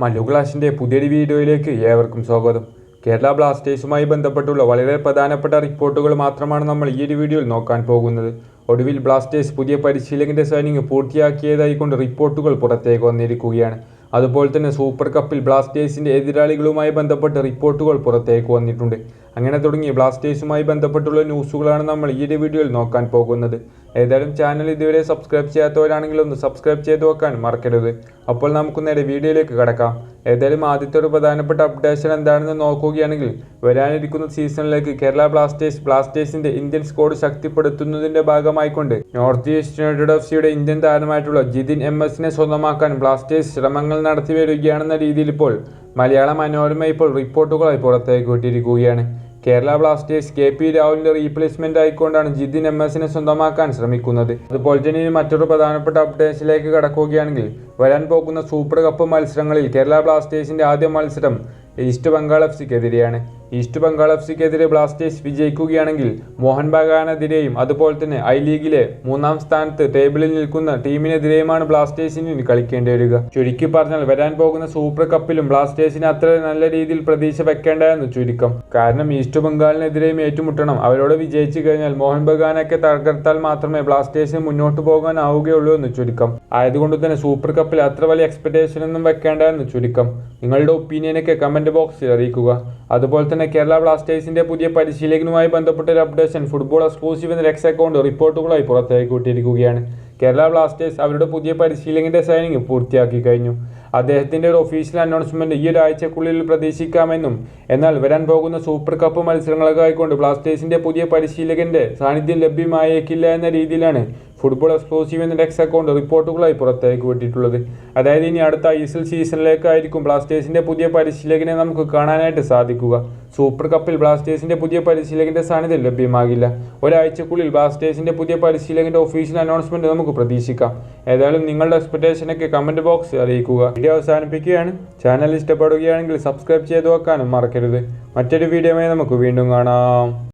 മല്ലു ക്ലാഷിന്റെ പുതിയൊരു വീഡിയോയിലേക്ക് ഏവർക്കും സ്വാഗതം. കേരള ബ്ലാസ്റ്റേഴ്സുമായി ബന്ധപ്പെട്ടുള്ള വളരെ പ്രധാനപ്പെട്ട റിപ്പോർട്ടുകൾ മാത്രമാണ് നമ്മൾ ഈ ഒരു വീഡിയോയിൽ നോക്കാൻ പോകുന്നത്. ഒടുവിൽ ബ്ലാസ്റ്റേഴ്സ് പുതിയ പരിശീലകന്റെ സൈനിങ് പൂർത്തിയാക്കിയതായി കൊണ്ട് റിപ്പോർട്ടുകൾ പുറത്തേക്ക് വന്നിരിക്കുകയാണ്. അതുപോലെ തന്നെ സൂപ്പർ കപ്പിൽ ബ്ലാസ്റ്റേഴ്സിന്റെ എതിരാളികളുമായി ബന്ധപ്പെട്ട് റിപ്പോർട്ടുകൾ പുറത്തേക്ക് വന്നിട്ടുണ്ട്. അങ്ങനെ തുടങ്ങി ബ്ലാസ്റ്റേഴ്സുമായി ബന്ധപ്പെട്ടുള്ള ന്യൂസുകളാണ് നമ്മൾ ഈ വീഡിയോയിൽ നോക്കാൻ പോകുന്നത്. ഏതായാലും ചാനൽ ഇതുവരെ സബ്സ്ക്രൈബ് ചെയ്യാത്തവരാണെങ്കിൽ ഒന്ന് സബ്സ്ക്രൈബ് ചെയ്ത് വെക്കാൻ മറക്കരുത്. അപ്പോൾ നമുക്ക് നേരെ വീഡിയോയിലേക്ക് കടക്കാം. ഏതായാലും ആദ്യത്തെ ഒരു പ്രധാനപ്പെട്ട അപ്ഡേഷൻ എന്താണെന്ന് നോക്കുകയാണെങ്കിൽ വരാനിരിക്കുന്ന സീസണിലേക്ക് കേരള ബ്ലാസ്റ്റേഴ്സ് ബ്ലാസ്റ്റേഴ്സിന്റെ ഇന്ത്യൻ സ്ക്വാഡ് ശക്തിപ്പെടുത്തുന്നതിന്റെ ഭാഗമായിക്കൊണ്ട് നോർത്ത് ഈസ്റ്റ് യുണൈറ്റഡ് എഫ് സിയുടെ ഇന്ത്യൻ താരമായിട്ടുള്ള ജിതിൻ എം എസിനെ സ്വന്തമാക്കാൻ ബ്ലാസ്റ്റേഴ്സ് ശ്രമങ്ങൾ നടത്തി വരികയാണെന്ന രീതിയിൽ ഇപ്പോൾ മലയാള മനോരമ ഇപ്പോൾ റിപ്പോർട്ടുകളായി പുറത്തേക്ക് വിട്ടിരിക്കുകയാണ്. കേരള ബ്ലാസ്റ്റേഴ്സ് കെ പി രാഹുലിന്റെ റീപ്ലേസ്മെന്റ് ആയിക്കൊണ്ടാണ് ജിതിൻ എം എസിനെ സ്വന്തമാക്കാൻ ശ്രമിക്കുന്നത്. അതുപോലെ തന്നെ മറ്റൊരു പ്രധാനപ്പെട്ട അപ്ഡേറ്റ്സിലേക്ക് കടക്കുകയാണെങ്കിൽ വരാൻ പോകുന്ന സൂപ്പർ കപ്പ് മത്സരങ്ങളിൽ കേരള ബ്ലാസ്റ്റേഴ്സിന്റെ ആദ്യ മത്സരം ഈസ്റ്റ് ബംഗാൾ എഫ് സിക്കെതിരെയാണ്. ഈസ്റ്റ് ബംഗാൾ എഫ് സിക്കെതിരെ ബ്ലാസ്റ്റേഴ്സ് വിജയിക്കുകയാണെങ്കിൽ മോഹൻ ബഗാനെതിരെയും അതുപോലെ തന്നെ ഐ ലീഗിലെ മൂന്നാം സ്ഥാനത്ത് ടേബിളിൽ നിൽക്കുന്ന ടീമിനെതിരെയുമാണ് ബ്ലാസ്റ്റേഴ്സിന് കളിക്കേണ്ടി വരിക. ചുരുക്കി പറഞ്ഞാൽ വരാൻ പോകുന്ന സൂപ്പർ കപ്പിലും ബ്ലാസ്റ്റേഴ്സിന് അത്ര നല്ല രീതിയിൽ പ്രതീക്ഷ വെക്കേണ്ട എന്ന് ചുരുക്കം. കാരണം ഈസ്റ്റ് ബംഗാളിനെതിരെയും ഏറ്റുമുട്ടണം. അവരോട് വിജയിച്ചു കഴിഞ്ഞാൽ മോഹൻ ബഗാനൊക്കെ തകർത്താൽ മാത്രമേ ബ്ലാസ്റ്റേഴ്സിന് മുന്നോട്ട് പോകാനാവുകയുള്ളൂ എന്ന് ചുരുക്കം. ആയതുകൊണ്ട് തന്നെ സൂപ്പർ കപ്പിൽ അത്ര വലിയ എക്സ്പെക്ടേഷൻ ഒന്നും വെക്കേണ്ട എന്ന് ചുരുക്കം. നിങ്ങളുടെ ഒപ്പീനിയനൊക്കെ കമന്റ് ബോക്സിൽ അറിയിക്കുക. അതുപോലെ തന്നെ കേരള ബ്ലാസ്റ്റേഴ്സിന്റെ പുതിയ പരിശീലകനുമായി ബന്ധപ്പെട്ട ഒരു അപ്ഡേഷൻ ഫുട്ബോൾ എക്സ്ക്ലൂസീവ് എന്ന എക്സ് അക്കൗണ്ട് റിപ്പോർട്ടുകളായി പുറത്തേക്ക് കൂട്ടിയിരിക്കുകയാണ് കേരള ബ്ലാസ്റ്റേഴ്സ് അവരുടെ പുതിയ പരിശീലകന്റെ സൈനിങ് പൂർത്തിയാക്കി കഴിഞ്ഞു. അദ്ദേഹത്തിന്റെ ഒരു ഒഫീഷ്യൽ അനൗൺസ്മെന്റ് ഈ ഒരാഴ്ചക്കുള്ളിൽ പ്രതീക്ഷിക്കാമെന്നും എന്നാൽ വരാൻ പോകുന്ന സൂപ്പർ കപ്പ് മത്സരങ്ങളൊക്കെ ആയിക്കൊണ്ട് ബ്ലാസ്റ്റേഴ്സിന്റെ പുതിയ പരിശീലകന്റെ സാന്നിധ്യം ലഭ്യമായേക്കില്ല എന്ന രീതിയിലാണ് ഫുട്ബോൾ എക്സ്ക്ലൂസീവ് എന്ന ഡെക്സ് അക്കൗണ്ട് റിപ്പോർട്ടുകളായി പുറത്തേക്ക് വിട്ടിട്ടുള്ളത്. അതായത് ഇനി അടുത്ത ഐ എസ് എൽ സീസണിലേക്കായിരിക്കും ബ്ലാസ്റ്റേഴ്സിന്റെ പുതിയ പരിശീലകനെ നമുക്ക് കാണാനായിട്ട് സാധിക്കുക. സൂപ്പർ കപ്പിൽ ബ്ലാസ്റ്റേഴ്സിന്റെ പുതിയ പരിശീലകന്റെ സാന്നിധ്യം ലഭ്യമാകില്ല. ഒരാഴ്ചക്കുള്ളിൽ ബ്ലാസ്റ്റേഴ്സിന്റെ പുതിയ പരിശീലകന്റെ ഒഫീഷ്യൽ അനൗൺസ്മെന്റ് നമുക്ക് പ്രതീക്ഷിക്കാം. ഏതായാലും നിങ്ങളുടെ എക്സ്പെക്ടേഷനൊക്കെ കമന്റ് ബോക്സിൽ അറിയിക്കുക. വീഡിയോ അവസാനിപ്പിക്കുകയാണ്. ചാനൽ ഇഷ്ടപ്പെടുകയാണെങ്കിൽ സബ്സ്ക്രൈബ് ചെയ്ത് വെക്കാനും മറക്കരുത്. മറ്റൊരു വീഡിയോയുമായി നമുക്ക് വീണ്ടും കാണാം.